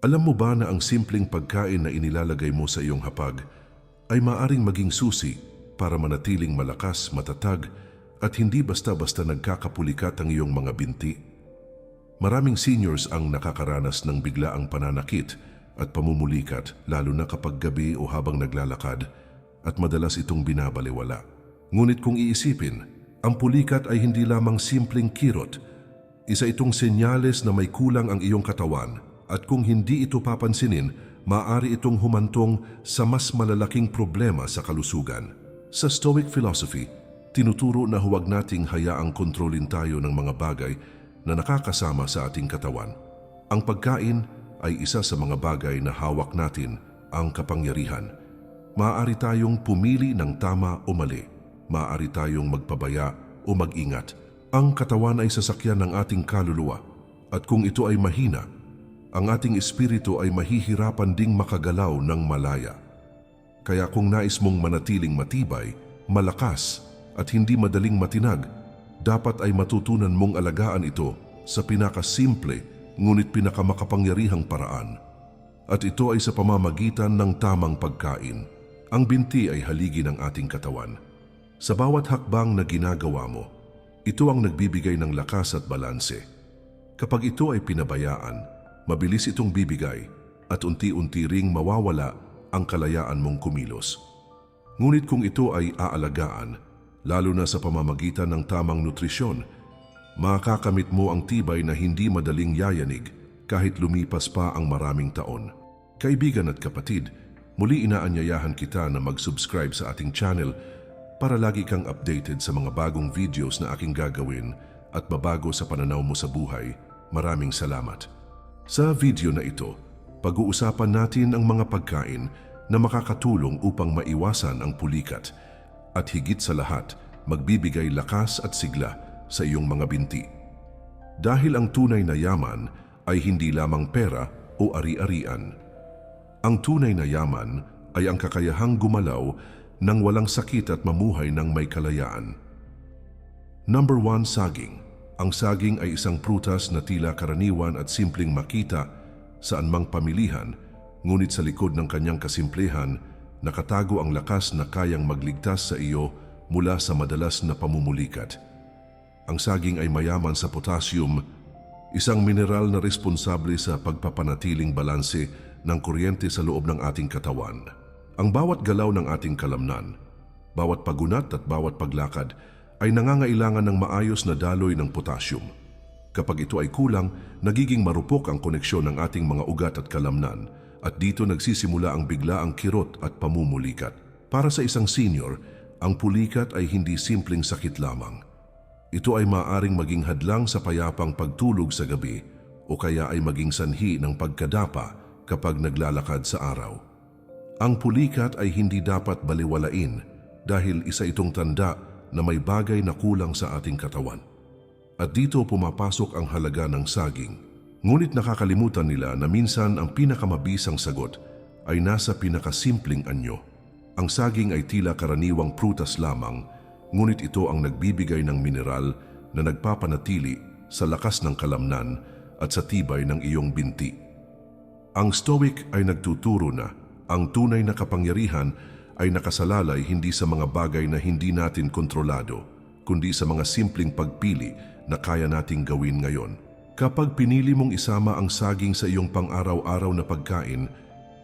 Alam mo ba na ang simpleng pagkain na inilalagay mo sa iyong hapag ay maaring maging susi para manatiling malakas, matatag at hindi basta-basta nagkakapulikat ang iyong mga binti? Maraming seniors ang nakakaranas ng biglaang pananakit at pamumulikat lalo na kapag gabi o habang naglalakad at madalas itong binabaliwala. Ngunit kung iisipin, ang pulikat ay hindi lamang simpleng kirot. Isa itong senyales na may kulang ang iyong katawan at kung hindi ito papansinin, maaari itong humantong sa mas malalaking problema sa kalusugan. Sa Stoic philosophy, tinuturo na huwag nating hayaang kontrolin tayo ng mga bagay na nakakasama sa ating katawan. Ang pagkain ay isa sa mga bagay na hawak natin ang kapangyarihan. Maaari tayong pumili ng tama o mali. Maaari tayong magpabaya o mag-ingat. Ang katawan ay sasakyan ng ating kaluluwa at kung ito ay mahina, ang ating espiritu ay mahihirapan ding makagalaw ng malaya. Kaya kung nais mong manatiling matibay, malakas at hindi madaling matinag, dapat ay matutunan mong alagaan ito sa pinakasimple ngunit pinakamakapangyarihang paraan. At ito ay sa pamamagitan ng tamang pagkain. Ang binti ay haligi ng ating katawan. Sa bawat hakbang na ginagawa mo, ito ang nagbibigay ng lakas at balanse. Kapag ito ay pinabayaan, mabilis itong bibigay at unti-unti ring mawawala ang kalayaan mong kumilos. Ngunit kung ito ay aalagaan, lalo na sa pamamagitan ng tamang nutrisyon, makakamit mo ang tibay na hindi madaling yayanig kahit lumipas pa ang maraming taon. Kaibigan at kapatid, muli inaanyayahan kita na mag-subscribe sa ating channel para lagi kang updated sa mga bagong videos na aking gagawin at mabago sa pananaw mo sa buhay. Maraming salamat. Sa video na ito, pag-uusapan natin ang mga pagkain na makakatulong upang maiwasan ang pulikat at higit sa lahat, magbibigay lakas at sigla sa iyong mga binti. Dahil ang tunay na yaman ay hindi lamang pera o ari-arian. Ang tunay na yaman ay ang kakayahang gumalaw ng walang sakit at mamuhay ng may kalayaan. Number 1, saging. Ang saging ay isang prutas na tila karaniwan at simpleng makita sa anmang pamilihan, ngunit sa likod ng kanyang kasimplehan, nakatago ang lakas na kayang magligtas sa iyo mula sa madalas na pamumulikat. Ang saging ay mayaman sa potassium, isang mineral na responsable sa pagpapanatiling balanse ng kuryente sa loob ng ating katawan. Ang bawat galaw ng ating kalamnan, bawat pagunat at bawat paglakad ay nangangailangan ng maayos na daloy ng potassium. Kapag ito ay kulang, nagiging marupok ang koneksyon ng ating mga ugat at kalamnan at dito nagsisimula ang biglaang kirot at pamumulikat. Para sa isang senior, ang pulikat ay hindi simpleng sakit lamang. Ito ay maaring maging hadlang sa payapang pagtulog sa gabi o kaya ay maging sanhi ng pagkadapa kapag naglalakad sa araw. Ang pulikat ay hindi dapat baliwalain dahil isa itong tanda na may bagay na kulang sa ating katawan. At dito pumapasok ang halaga ng saging. Ngunit nakakalimutan nila na minsan ang pinakamabisang sagot ay nasa pinakasimpleng anyo. Ang saging ay tila karaniwang prutas lamang, ngunit ito ang nagbibigay ng mineral na nagpapanatili sa lakas ng kalamnan at sa tibay ng iyong binti. Ang Stoic ay nagtuturo na ang tunay na kapangyarihan ay nakasalalay hindi sa mga bagay na hindi natin kontrolado, kundi sa mga simpleng pagpili na kaya nating gawin ngayon. Kapag pinili mong isama ang saging sa iyong pang-araw-araw na pagkain,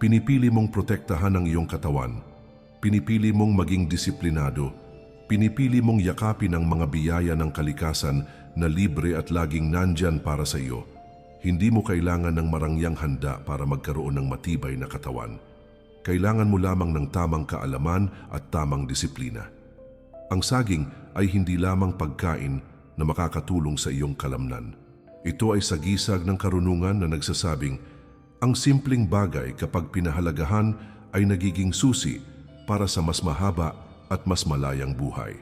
pinipili mong protektahan ang iyong katawan. Pinipili mong maging disiplinado. Pinipili mong yakapin ang mga biyaya ng kalikasan na libre at laging nandyan para sa iyo. Hindi mo kailangan ng marangyang handa para magkaroon ng matibay na katawan kailangan mo lamang ng tamang kaalaman at tamang disiplina. Ang saging ay hindi lamang pagkain na makakatulong sa iyong kalamnan. Ito ay sagisag ng karunungan na nagsasabing, ang simpleng bagay kapag pinahalagahan ay nagiging susi para sa mas mahaba at mas malayang buhay.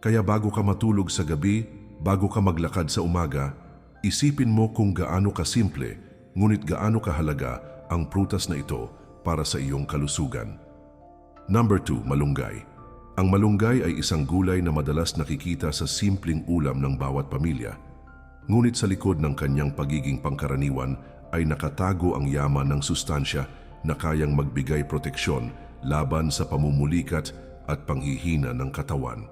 Kaya bago ka matulog sa gabi, bago ka maglakad sa umaga, isipin mo kung gaano ka simple, ngunit gaano kahalaga ang prutas na ito para sa iyong kalusugan. Number 2, malunggay. Ang malunggay ay isang gulay na madalas nakikita sa simpleng ulam ng bawat pamilya. Ngunit sa likod ng kanyang pagiging pangkaraniwan ay nakatago ang yaman ng sustansya na kayang magbigay proteksyon laban sa pamumulikat at panghihina ng katawan.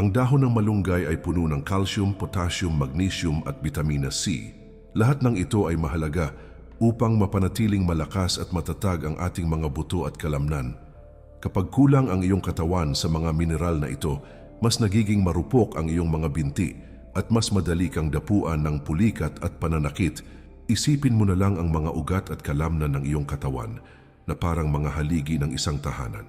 Ang dahon ng malunggay ay puno ng calcium, potassium, magnesium at vitamina C. Lahat ng ito ay mahalaga upang mapanatiling malakas at matatag ang ating mga buto at kalamnan. Kapag kulang ang iyong katawan sa mga mineral na ito, mas nagiging marupok ang iyong mga binti at mas madali kang dapuan ng pulikat at pananakit. Isipin mo na lang ang mga ugat at kalamnan ng iyong katawan na parang mga haligi ng isang tahanan.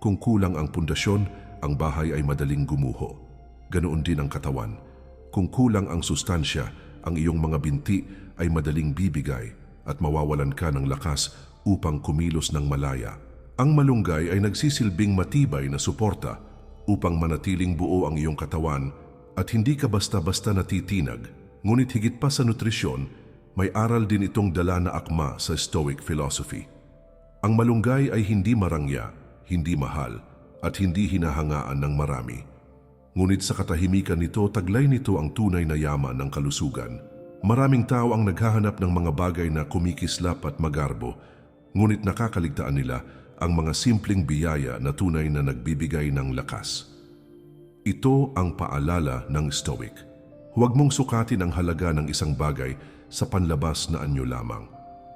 Kung kulang ang pundasyon, ang bahay ay madaling gumuho. Ganoon din ang katawan. Kung kulang ang sustansya, ang iyong mga binti ay madaling bibigay at mawawalan ka ng lakas upang kumilos ng malaya. Ang malunggay ay nagsisilbing matibay na suporta upang manatiling buo ang iyong katawan at hindi ka basta-basta natitinag. Ngunit higit pa sa nutrisyon, may aral din itong dala na akma sa Stoic philosophy. Ang malunggay ay hindi marangya, hindi mahal, at hindi hinahangaan ng marami. Ngunit sa katahimikan nito, taglay nito ang tunay na yaman ng kalusugan. Maraming tao ang naghahanap ng mga bagay na kumikislap at magarbo, ngunit nakakaligtaan nila ang mga simpleng biyaya na tunay na nagbibigay ng lakas. Ito ang paalala ng Stoic. Huwag mong sukatin ang halaga ng isang bagay sa panlabas na anyo lamang.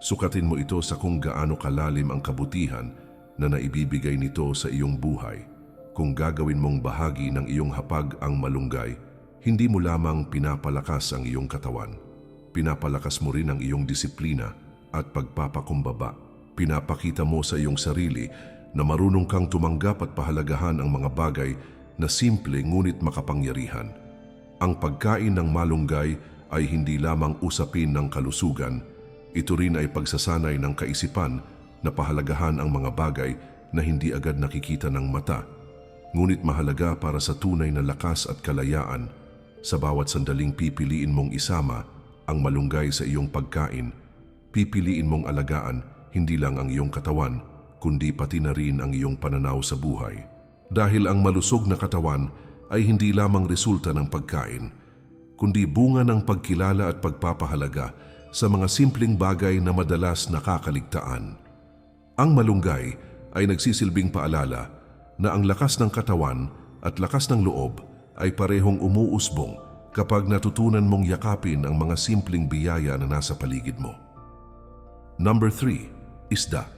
Sukatin mo ito sa kung gaano kalalim ang kabutihan na naibibigay nito sa iyong buhay. Kung gagawin mong bahagi ng iyong hapag ang malunggay, hindi mo lamang pinapalakas ang iyong katawan. Pinapalakas mo rin ang iyong disiplina at pagpapakumbaba. Pinapakita mo sa iyong sarili na marunong kang tumanggap at pahalagahan ang mga bagay na simple ngunit makapangyarihan. Ang pagkain ng malunggay ay hindi lamang usapin ng kalusugan, ito rin ay pagsasanay ng kaisipan na pahalagahan ang mga bagay na hindi agad nakikita ng mata, ngunit mahalaga para sa tunay na lakas at kalayaan. Sa bawat sandaling pipiliin mong isama ang malunggay sa iyong pagkain, pipiliin mong alagaan hindi lang ang iyong katawan, kundi pati na rin ang iyong pananaw sa buhay. Dahil ang malusog na katawan ay hindi lamang resulta ng pagkain, kundi bunga ng pagkilala at pagpapahalaga sa mga simpleng bagay na madalas nakakaligtaan. Ang malunggay ay nagsisilbing paalala na ang lakas ng katawan at lakas ng loob ay parehong umuusbong kapag natutunan mong yakapin ang mga simpleng biyaya na nasa paligid mo. Number 3. Isda.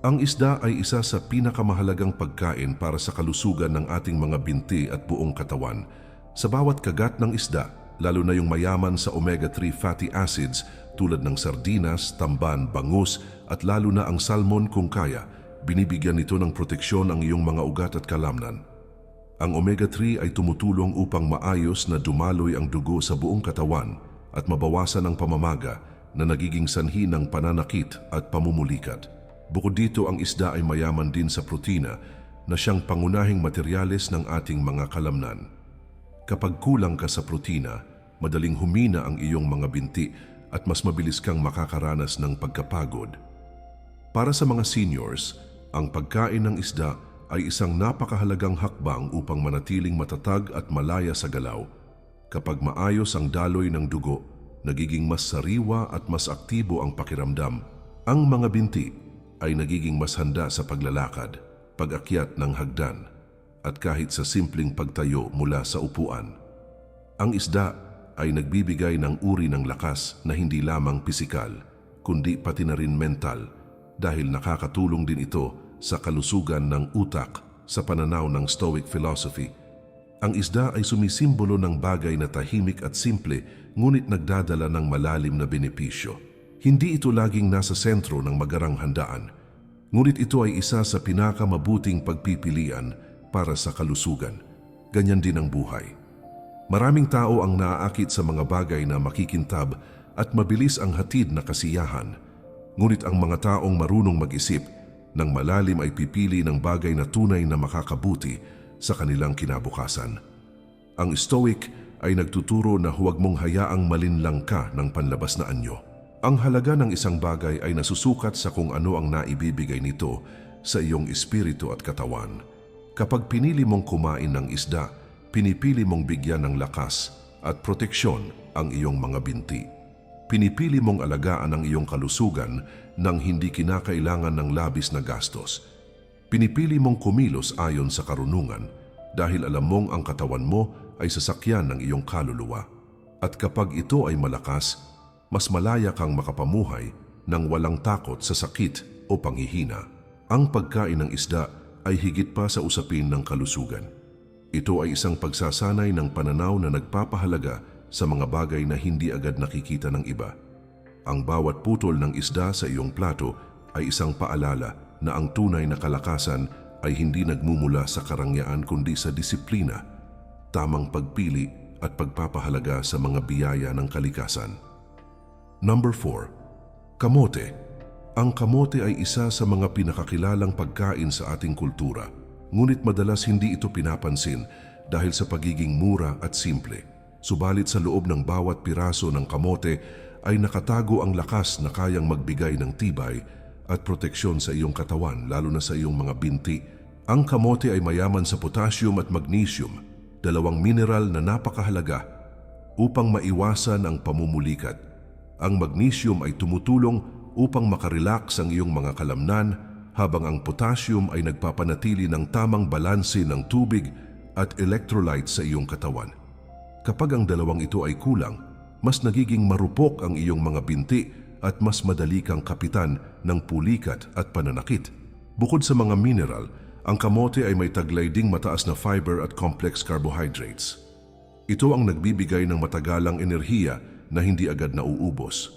Ang isda ay isa sa pinakamahalagang pagkain para sa kalusugan ng ating mga binti at buong katawan. Sa bawat kagat ng isda, lalo na yung mayaman sa omega-3 fatty acids tulad ng sardinas, tamban, bangus at lalo na ang salmon kung kaya, binibigyan nito ng proteksyon ang iyong mga ugat at kalamnan. Ang omega-3 ay tumutulong upang maayos na dumaloy ang dugo sa buong katawan at mabawasan ang pamamaga na nagiging sanhi ng pananakit at pamumulikat. Bukod dito, ang isda ay mayaman din sa protina na siyang pangunahing materyales ng ating mga kalamnan. Kapag kulang ka sa protina, madaling humina ang iyong mga binti at mas mabilis kang makakaranas ng pagkapagod. Para sa mga seniors, ang pagkain ng isda ay isang napakahalagang hakbang upang manatiling matatag at malaya sa galaw. Kapag maayos ang daloy ng dugo, nagiging mas sariwa at mas aktibo ang pakiramdam. Ang mga binti ay nagiging mas handa sa paglalakad, pag-akyat ng hagdan, at kahit sa simpleng pagtayo mula sa upuan. Ang isda ay nagbibigay ng uri ng lakas na hindi lamang pisikal, kundi pati na rin mental dahil nakakatulong din ito sa kalusugan ng utak sa pananaw ng Stoic philosophy. Ang isda ay sumisimbolo ng bagay na tahimik at simple ngunit nagdadala ng malalim na benepisyo. Hindi ito laging nasa sentro ng magarang handaan, ngunit ito ay isa sa pinakamabuting pagpipilian para sa kalusugan. Ganyan din ang buhay. Maraming tao ang naaakit sa mga bagay na makikintab at mabilis ang hatid na kasiyahan. Ngunit ang mga taong marunong mag-isip ng malalim ay pipili ng bagay na tunay na makakabuti sa kanilang kinabukasan. Ang Stoic ay nagtuturo na huwag mong hayaang malinlang ka ng panlabas na anyo. Ang halaga ng isang bagay ay nasusukat sa kung ano ang naibibigay nito sa iyong espiritu at katawan. Kapag pinili mong kumain ng isda, pinipili mong bigyan ng lakas at proteksyon ang iyong mga binti. Pinipili mong alagaan ang iyong kalusugan nang hindi kinakailangan ng labis na gastos. Pinipili mong kumilos ayon sa karunungan dahil alam mong ang katawan mo ay sasakyan ng iyong kaluluwa. At kapag ito ay malakas, mas malaya kang makapamuhay nang walang takot sa sakit o panghihina. Ang pagkain ng isda ay higit pa sa usapin ng kalusugan. Ito ay isang pagsasanay ng pananaw na nagpapahalaga sa mga bagay na hindi agad nakikita ng iba. Ang bawat putol ng isda sa iyong plato ay isang paalala na ang tunay na kalakasan ay hindi nagmumula sa karangyaan kundi sa disiplina, tamang pagpili at pagpapahalaga sa mga biyaya ng kalikasan. Number 4. Kamote. Ang kamote ay isa sa mga pinakakilalang pagkain sa ating kultura, ngunit madalas hindi ito pinapansin dahil sa pagiging mura at simple. Subalit sa loob ng bawat piraso ng kamote ay nakatago ang lakas na kayang magbigay ng tibay at proteksyon sa iyong katawan lalo na sa iyong mga binti. Ang kamote ay mayaman sa potassium at magnesium, dalawang mineral na napakahalaga upang maiwasan ang pamumulikat. Ang magnesium ay tumutulong upang makarelax ang iyong mga kalamnan habang ang potassium ay nagpapanatili ng tamang balanse ng tubig at electrolytes sa iyong katawan. Kapag ang dalawang ito ay kulang, mas nagiging marupok ang iyong mga binti at mas madali kang kapitan ng pulikat at pananakit. Bukod sa mga mineral, ang kamote ay may taglay ding mataas na fiber at complex carbohydrates. Ito ang nagbibigay ng matagalang enerhiya na hindi agad nauubos.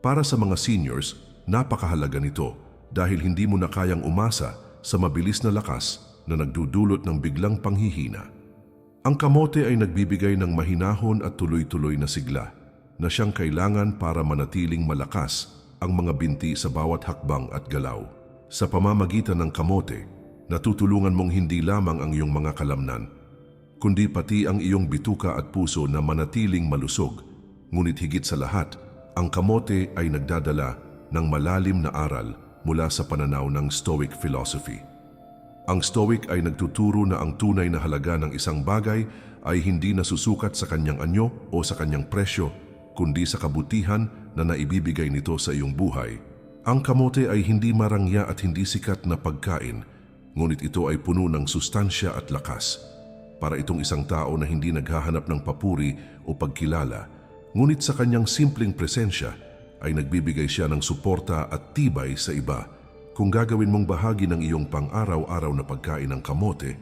Para sa mga seniors, napakahalaga nito dahil hindi mo na kayang umasa sa mabilis na lakas na nagdudulot ng biglang panghihina. Ang kamote ay nagbibigay ng mahinahon at tuloy-tuloy na sigla na siyang kailangan para manatiling malakas ang mga binti sa bawat hakbang at galaw. Sa pamamagitan ng kamote, natutulungan mong hindi lamang ang iyong mga kalamnan, kundi pati ang iyong bituka at puso na manatiling malusog. Ngunit higit sa lahat, ang kamote ay nagdadala ng malalim na aral mula sa pananaw ng Stoic philosophy. Ang Stoic ay nagtuturo na ang tunay na halaga ng isang bagay ay hindi nasusukat sa kanyang anyo o sa kanyang presyo, kundi sa kabutihan na naibibigay nito sa iyong buhay. Ang kamote ay hindi marangya at hindi sikat na pagkain, ngunit ito ay puno ng sustansya at lakas. Para itong isang tao na hindi naghahanap ng papuri o pagkilala, ngunit sa kanyang simpleng presensya ay nagbibigay siya ng suporta at tibay sa iba. Kung gagawin mong bahagi ng iyong pang-araw-araw na pagkain ng kamote,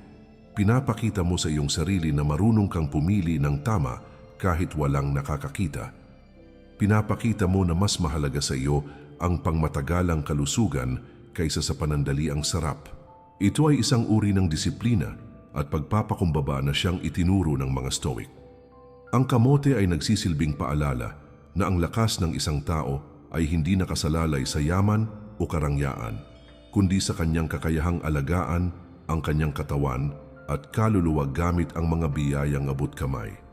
pinapakita mo sa iyong sarili na marunong kang pumili ng tama kahit walang nakakakita. Pinapakita mo na mas mahalaga sa iyo ang pangmatagalang kalusugan kaysa sa panandaliang sarap. Ito ay isang uri ng disiplina at pagpapakumbaba na siyang itinuro ng mga Stoic. Ang kamote ay nagsisilbing paalala na ang lakas ng isang tao ay hindi nakasalalay sa yaman o karangyaan, kundi sa kanyang kakayahang alagaan ang kanyang katawan at kaluluwa gamit ang mga biyayang abot kamay.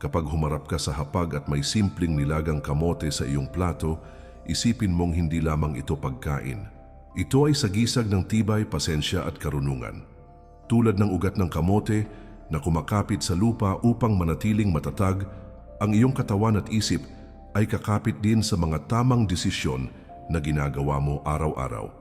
Kapag humarap ka sa hapag at may simpleng nilagang kamote sa iyong plato, isipin mong hindi lamang ito pagkain. Ito ay sagisag ng tibay, pasensya at karunungan. Tulad ng ugat ng kamote na kumakapit sa lupa upang manatiling matatag, ang iyong katawan at isip ay kakapit din sa mga tamang desisyon na ginagawa mo araw-araw.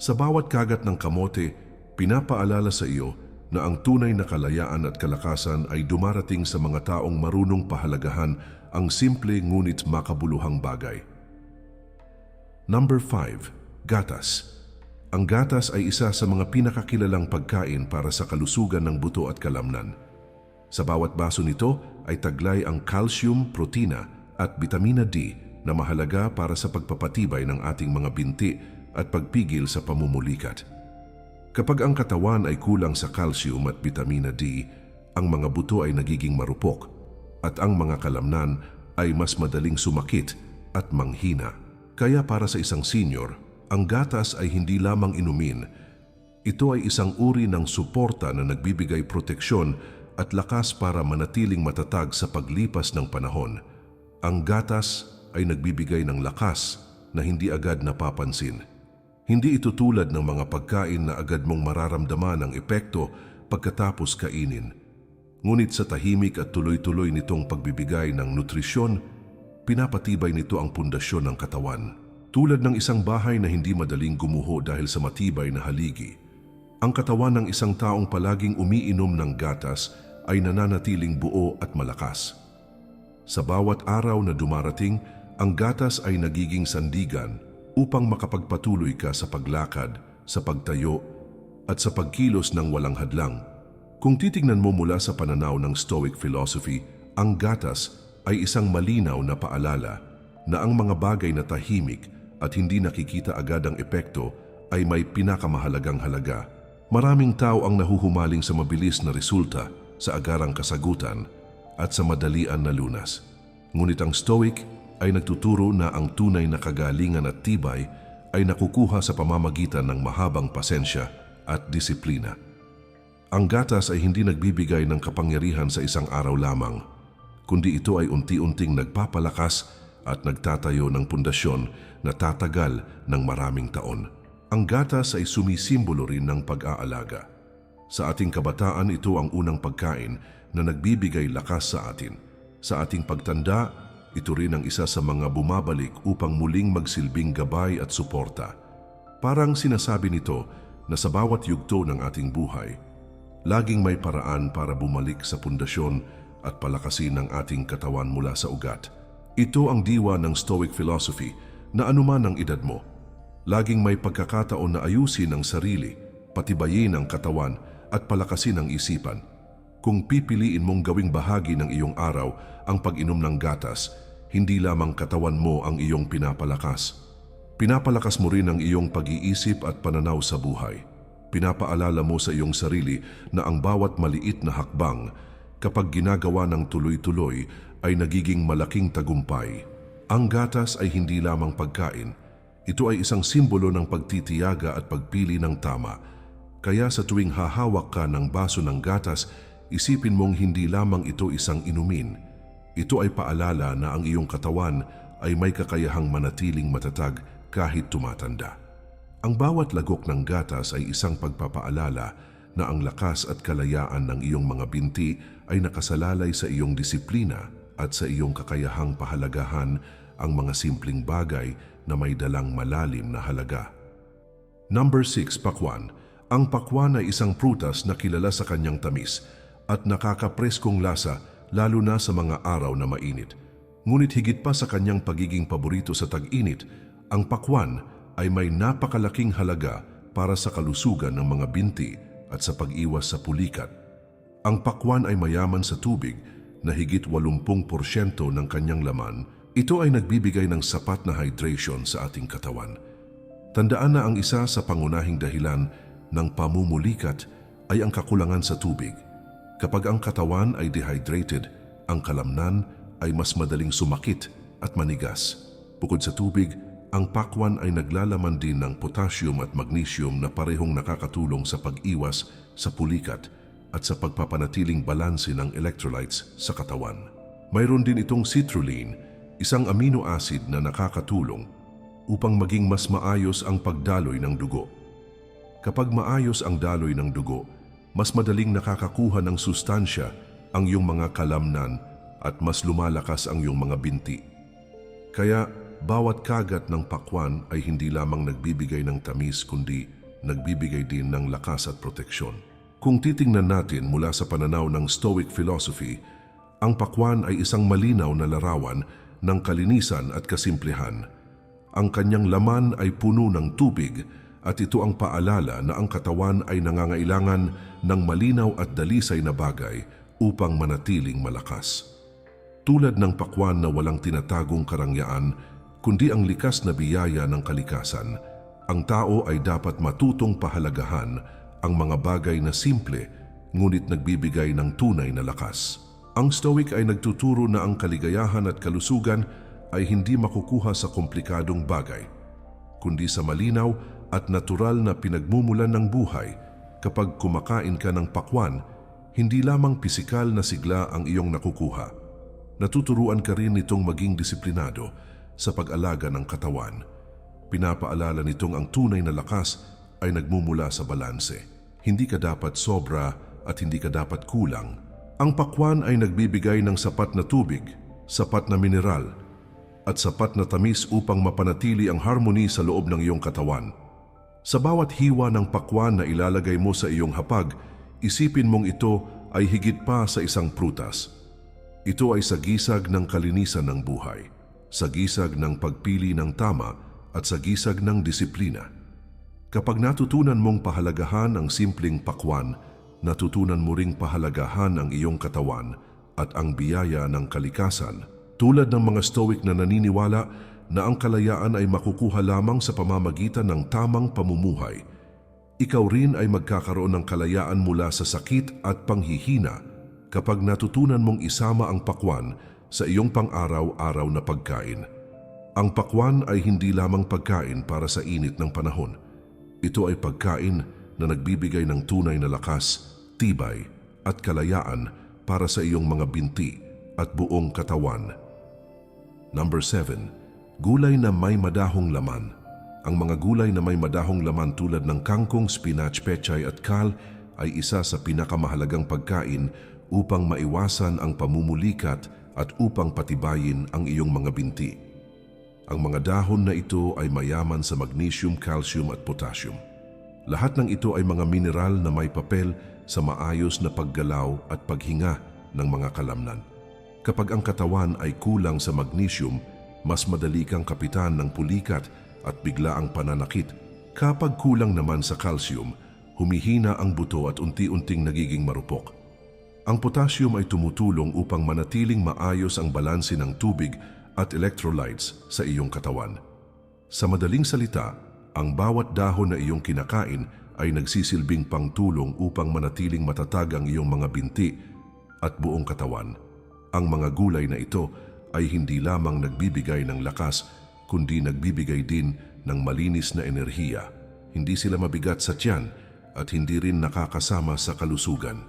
Sa bawat kagat ng kamote, pinapaalala sa iyo na ang tunay na kalayaan at kalakasan ay dumarating sa mga taong marunong pahalagahan ang simple ngunit makabuluhang bagay. Number 5. Gatas. Ang gatas ay isa sa mga pinakakilalang pagkain para sa kalusugan ng buto at kalamnan. Sa bawat baso nito ay taglay ang calcium, protina at vitamina D na mahalaga para sa pagpapatibay ng ating mga binti at pagpigil sa pamumulikat. Kapag ang katawan ay kulang sa calcium at vitamina D, ang mga buto ay nagiging marupok at ang mga kalamnan ay mas madaling sumakit at manghina. Kaya para sa isang senior, ang gatas ay hindi lamang inumin. Ito ay isang uri ng suporta na nagbibigay proteksyon at lakas para manatiling matatag sa paglipas ng panahon. Ang gatas ay nagbibigay ng lakas na hindi agad napapansin. Hindi ito tulad ng mga pagkain na agad mong mararamdaman ang epekto pagkatapos kainin. Ngunit sa tahimik at tuloy-tuloy nitong pagbibigay ng nutrisyon, pinapatibay nito ang pundasyon ng katawan. Tulad ng isang bahay na hindi madaling gumuho dahil sa matibay na haligi, ang katawan ng isang taong palaging umiinom ng gatas ay nananatiling buo at malakas. Sa bawat araw na dumarating, ang gatas ay nagiging sandigan upang makapagpatuloy ka sa paglakad, sa pagtayo, at sa pagkilos ng walang hadlang. Kung titingnan mo mula sa pananaw ng Stoic philosophy, ang gatas ay isang malinaw na paalala na ang mga bagay na tahimik at hindi nakikita agad ang epekto ay may pinakamahalagang halaga. Maraming tao ang nahuhumaling sa mabilis na resulta, sa agarang kasagutan, at sa madalian na lunas. Ngunit ang Stoic ay nagtuturo na ang tunay na kagalingan at tibay ay nakukuha sa pamamagitan ng mahabang pasensya at disiplina. Ang gatas ay hindi nagbibigay ng kapangyarihan sa isang araw lamang, kundi ito ay unti-unting nagpapalakas at nagtatayo ng pundasyon na tatagal ng maraming taon. Ang gatas ay sumisimbolo rin ng pag-aalaga. Sa ating kabataan, ito ang unang pagkain na nagbibigay lakas sa atin. Sa ating pagtanda, ito rin ang isa sa mga bumabalik upang muling magsilbing gabay at suporta. Parang sinasabi nito na sa bawat yugto ng ating buhay, laging may paraan para bumalik sa pundasyon at palakasin ang ating katawan mula sa ugat. Ito ang diwa ng Stoic philosophy na anuman ang edad mo, laging may pagkakataon na ayusin ang sarili, patibayin ang katawan at palakasin ang isipan. Kung pipiliin mong gawing bahagi ng iyong araw ang pag-inom ng gatas, hindi lamang katawan mo ang iyong pinapalakas. Pinapalakas mo rin ang iyong pag-iisip at pananaw sa buhay. Pinapaalala mo sa iyong sarili na ang bawat maliit na hakbang kapag ginagawa ng tuloy-tuloy ay nagiging malaking tagumpay. Ang gatas ay hindi lamang pagkain. Ito ay isang simbolo ng pagtitiyaga at pagpili ng tama. Kaya sa tuwing hahawak ka ng baso ng gatas, isipin mong hindi lamang ito isang inumin. Ito ay paalala na ang iyong katawan ay may kakayahang manatiling matatag kahit tumatanda. Ang bawat lagok ng gatas ay isang pagpapaalala na ang lakas at kalayaan ng iyong mga binti ay nakasalalay sa iyong disiplina at sa iyong kakayahang pahalagahan ang mga simpleng bagay na may dalang malalim na halaga. Number 6, pakwan. Ang pakwan ay isang prutas na kilala sa kanyang tamis at nakakapreskong lasa lalo na sa mga araw na mainit. Ngunit higit pa sa kanyang pagiging paborito sa tag-init, ang pakwan ay may napakalaking halaga para sa kalusugan ng mga binti at sa pag-iwas sa pulikat. Ang pakwan ay mayaman sa tubig na higit 80% ng kanyang laman, ito ay nagbibigay ng sapat na hydration sa ating katawan. Tandaan na ang isa sa pangunahing dahilan ng pamumulikat ay ang kakulangan sa tubig. Kapag ang katawan ay dehydrated, ang kalamnan ay mas madaling sumakit at manigas. Bukod sa tubig, ang pakwan ay naglalaman din ng potassium at magnesium na parehong nakakatulong sa pag-iwas sa pulikat at sa pagpapanatiling balanse ng electrolytes sa katawan. Mayroon din itong citrulline, isang amino acid na nakakatulong upang maging mas maayos ang pagdaloy ng dugo. Kapag maayos ang daloy ng dugo, mas madaling nakakakuha ng sustansya ang iyong mga kalamnan at mas lumalakas ang iyong mga binti. Kaya bawat kagat ng pakwan ay hindi lamang nagbibigay ng tamis kundi nagbibigay din ng lakas at proteksyon. Kung titingnan natin mula sa pananaw ng Stoic philosophy, ang pakwan ay isang malinaw na larawan ng kalinisan at kasimplihan. Ang kanyang laman ay puno ng tubig at ito ang paalala na ang katawan ay nangangailangan ng malinaw at dalisay na bagay upang manatiling malakas. Tulad ng pakwan na walang tinatagong karangyaan, kundi ang likas na biyaya ng kalikasan, ang tao ay dapat matutong pahalagahan ang mga bagay na simple ngunit nagbibigay ng tunay na lakas. Ang Stoic ay nagtuturo na ang kaligayahan at kalusugan ay hindi makukuha sa komplikadong bagay, kundi sa malinaw at natural na pinagmumulan ng buhay kapag kumakain ka ng pakwan, hindi lamang pisikal na sigla ang iyong nakukuha. Natuturuan ka rin nitong maging disiplinado sa pag-alaga ng katawan. Pinapaalala nitong ang tunay na lakas ay nagmumula sa balanse. Hindi ka dapat sobra at hindi ka dapat kulang. Ang pakwan ay nagbibigay ng sapat na tubig, sapat na mineral, at sapat na tamis upang mapanatili ang harmony sa loob ng iyong katawan. Sa bawat hiwa ng pakwan na ilalagay mo sa iyong hapag, isipin mong ito ay higit pa sa isang prutas. Ito ay sagisag ng kalinisan ng buhay, sagisag ng pagpili ng tama at sagisag ng disiplina. Kapag natutunan mong pahalagahan ang simpleng pakwan, natutunan mo ring pahalagahan ang iyong katawan at ang biyaya ng kalikasan. Tulad ng mga stoic na naniniwala na ang kalayaan ay makukuha lamang sa pamamagitan ng tamang pamumuhay, ikaw rin ay magkakaroon ng kalayaan mula sa sakit at panghihina kapag natutunan mong isama ang pakwan sa iyong pang-araw-araw na pagkain. Ang pakwan ay hindi lamang pagkain para sa init ng panahon. Ito ay pagkain na nagbibigay ng tunay na lakas, tibay at kalayaan para sa iyong mga binti at buong katawan. Number 7. Gulay na may madahong laman. Ang mga gulay na may madahong laman tulad ng kangkong, spinach, pechay at kal ay isa sa pinakamahalagang pagkain upang maiwasan ang pamumulikat at upang patibayin ang iyong mga binti. Ang mga dahon na ito ay mayaman sa magnesium, calcium at potassium. Lahat ng ito ay mga mineral na may papel sa maayos na paggalaw at paghinga ng mga kalamnan. Kapag ang katawan ay kulang sa magnesium, mas madali kang kapitan ng pulikat at bigla ang pananakit. Kapag kulang naman sa calcium, humihina ang buto at unti-unting nagiging marupok. Ang potassium ay tumutulong upang manatiling maayos ang balanse ng tubig at electrolytes sa iyong katawan. Sa madaling salita, ang bawat dahon na iyong kinakain ay nagsisilbing pangtulong upang manatiling matatag ang iyong mga binti at buong katawan. Ang mga gulay na ito ay hindi lamang nagbibigay ng lakas, kundi nagbibigay din ng malinis na enerhiya. Hindi sila mabigat sa tiyan at hindi rin nakakasama sa kalusugan.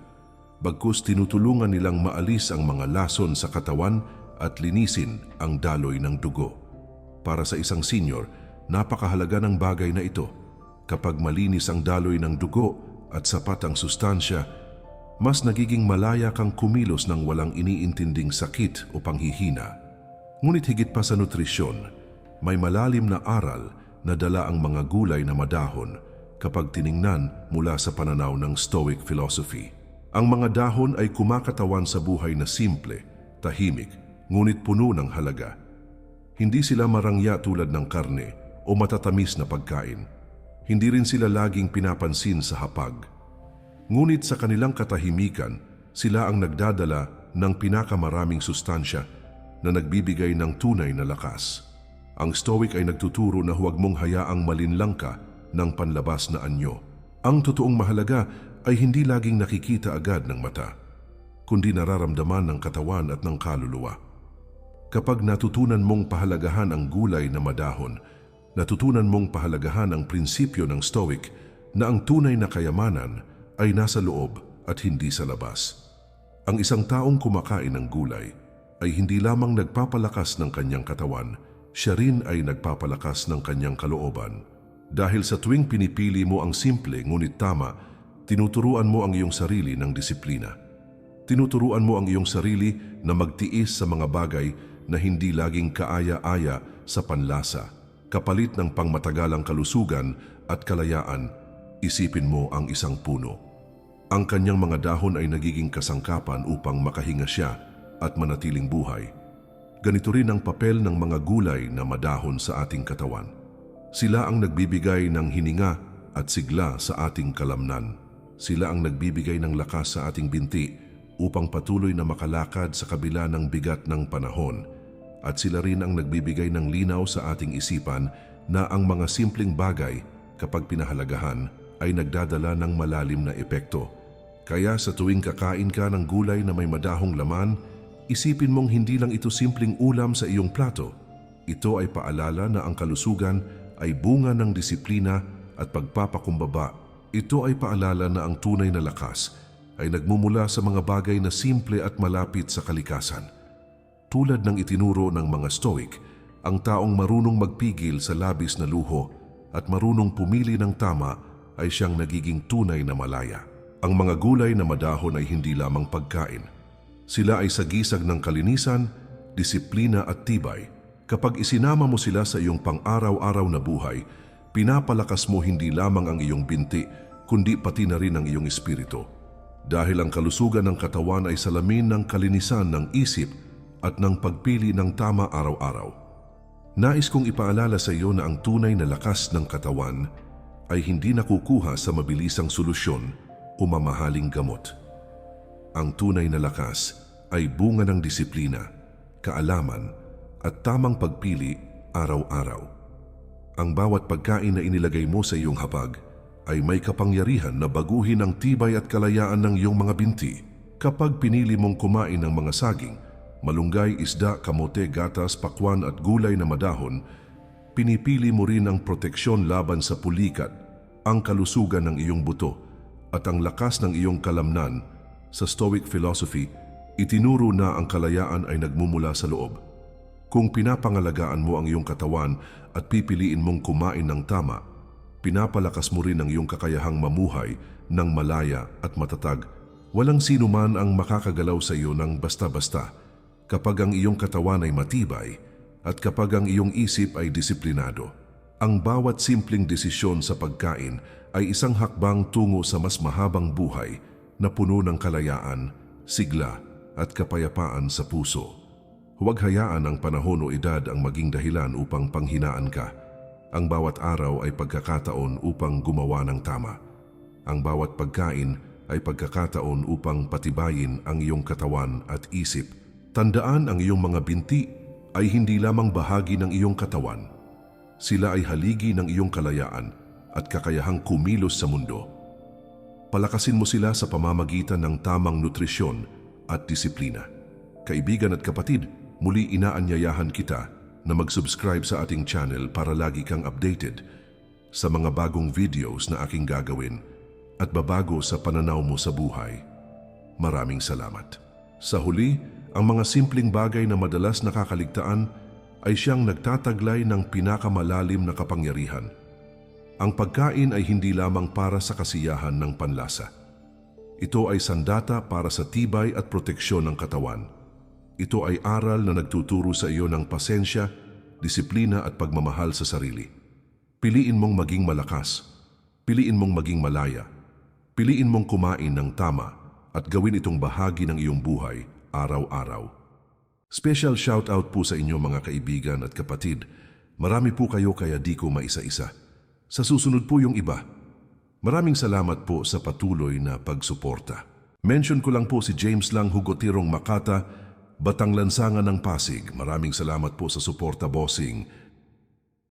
Bagkus tinutulungan nilang maalis ang mga lason sa katawan at linisin ang daloy ng dugo. Para sa isang senior, napakahalaga ng bagay na ito. Kapag malinis ang daloy ng dugo at sapat ang sustansya, mas nagiging malaya kang kumilos ng walang iniintinding sakit o panghihina. Ngunit higit pa sa nutrisyon, may malalim na aral na dala ang mga gulay na madahon kapag tiningnan mula sa pananaw ng Stoic philosophy. Ang mga dahon ay kumakatawan sa buhay na simple, tahimik, ngunit puno ng halaga. Hindi sila marangya tulad ng karne o matatamis na pagkain. Hindi rin sila laging pinapansin sa hapag. Ngunit sa kanilang katahimikan, sila ang nagdadala ng pinakamaraming sustansya na nagbibigay ng tunay na lakas. Ang Stoic ay nagtuturo na huwag mong hayaang malinlang ka ng panlabas na anyo. Ang totoong mahalaga ay hindi laging nakikita agad ng mata, kundi nararamdaman ng katawan at ng kaluluwa. Kapag natutunan mong pahalagahan ang gulay na madahon, natutunan mong pahalagahan ang prinsipyo ng Stoic na ang tunay na kayamanan ay nasa loob at hindi sa labas. Ang isang taong kumakain ng gulay ay hindi lamang nagpapalakas ng kanyang katawan, siya rin ay nagpapalakas ng kanyang kalooban. Dahil sa tuwing pinipili mo ang simple ngunit tama tinuturuan mo ang iyong sarili ng disiplina. Tinuturuan mo ang iyong sarili na magtiis sa mga bagay na hindi laging kaaya-aya sa panlasa. Kapalit ng pangmatagalang kalusugan at kalayaan, isipin mo ang isang puno. Ang kanyang mga dahon ay nagiging kasangkapan upang makahinga siya at manatiling buhay. Ganito rin ang papel ng mga gulay na madahon sa ating katawan. Sila ang nagbibigay ng hininga at sigla sa ating kalamnan. Sila ang nagbibigay ng lakas sa ating binti upang patuloy na makalakad sa kabila ng bigat ng panahon. At sila rin ang nagbibigay ng linaw sa ating isipan na ang mga simpleng bagay kapag pinahalagahan ay nagdadala ng malalim na epekto. Kaya sa tuwing kakain ka ng gulay na may madahong laman, isipin mong hindi lang ito simpleng ulam sa iyong plato. Ito ay paalala na ang kalusugan ay bunga ng disiplina at pagpapakumbaba ito ay paalala na ang tunay na lakas ay nagmumula sa mga bagay na simple at malapit sa kalikasan. Tulad ng itinuro ng mga Stoic, ang taong marunong magpigil sa labis na luho at marunong pumili ng tama ay siyang nagiging tunay na malaya. Ang mga gulay na madahon ay hindi lamang pagkain. Sila ay sagisag ng kalinisan, disiplina at tibay. Kapag isinama mo sila sa iyong pang-araw-araw na buhay, pinapalakas mo hindi lamang ang iyong binti, kundi pati na rin ang iyong espiritu. Dahil ang kalusugan ng katawan ay salamin ng kalinisan ng isip at ng pagpili ng tama araw-araw. Nais kong ipaalala sa iyo na ang tunay na lakas ng katawan ay hindi nakukuha sa mabilisang solusyon o mamahaling gamot. Ang tunay na lakas ay bunga ng disiplina, kaalaman at tamang pagpili araw-araw. Ang bawat pagkain na inilagay mo sa iyong hapag ay may kapangyarihan na baguhin ang tibay at kalayaan ng iyong mga binti. Kapag pinili mong kumain ng mga saging, malunggay, isda, kamote, gatas, pakwan at gulay na madahon, pinipili mo rin ang proteksyon laban sa pulikat, ang kalusugan ng iyong buto, at ang lakas ng iyong kalamnan. Sa Stoic philosophy, itinuro na ang kalayaan ay nagmumula sa loob. Kung pinapangalagaan mo ang iyong katawan at pipiliin mong kumain ng tama, pinapalakas mo rin ang iyong kakayahang mamuhay ng malaya at matatag. Walang sino man ang makakagalaw sa iyo ng basta-basta kapag ang iyong katawan ay matibay at kapag ang iyong isip ay disiplinado. Ang bawat simpleng desisyon sa pagkain ay isang hakbang tungo sa mas mahabang buhay na puno ng kalayaan, sigla at kapayapaan sa puso. Huwag hayaan ang panahon o edad ang maging dahilan upang panghinaan ka. Ang bawat araw ay pagkakataon upang gumawa ng tama. Ang bawat pagkain ay pagkakataon upang patibayin ang iyong katawan at isip. Tandaan ang iyong mga binti ay hindi lamang bahagi ng iyong katawan. Sila ay haligi ng iyong kalayaan at kakayahang kumilos sa mundo. Palakasin mo sila sa pamamagitan ng tamang nutrisyon at disiplina. Kaibigan at kapatid, muli inaanyayahan kita na mag-subscribe sa ating channel para lagi kang updated sa mga bagong videos na aking gagawin at babago sa pananaw mo sa buhay. Maraming salamat. Sa huli, ang mga simpleng bagay na madalas nakakaligtaan ay siyang nagtataglay ng pinakamalalim na kapangyarihan. Ang pagkain ay hindi lamang para sa kasiyahan ng panlasa. Ito ay sandata para sa tibay at proteksyon ng katawan. Ito ay aral na nagtuturo sa iyo ng pasensya, disiplina at pagmamahal sa sarili. Piliin mong maging malakas. Piliin mong maging malaya. Piliin mong kumain ng tama at gawin itong bahagi ng iyong buhay araw-araw. Special shoutout po sa inyo mga kaibigan at kapatid. Marami po kayo kaya di ko maisa-isa. Sa susunod po yung iba. Maraming salamat po sa patuloy na pagsuporta. Mention ko lang po si James Lang Hugotirong Makata, Batang Lansangan ng Pasig. Maraming salamat po sa suporta, bossing.